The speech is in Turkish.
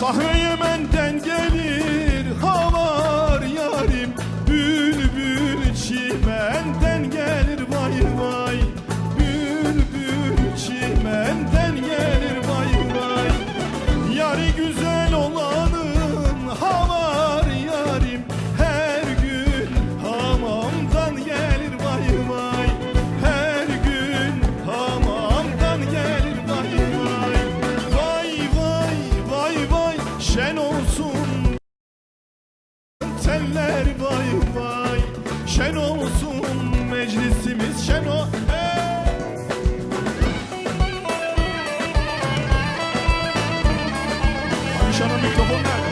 Bahre Yemen'den gelir şen olsun Teller vay vay şen olsun meclisimiz şen o Hey! Ayşe'nin mikrofon nerede?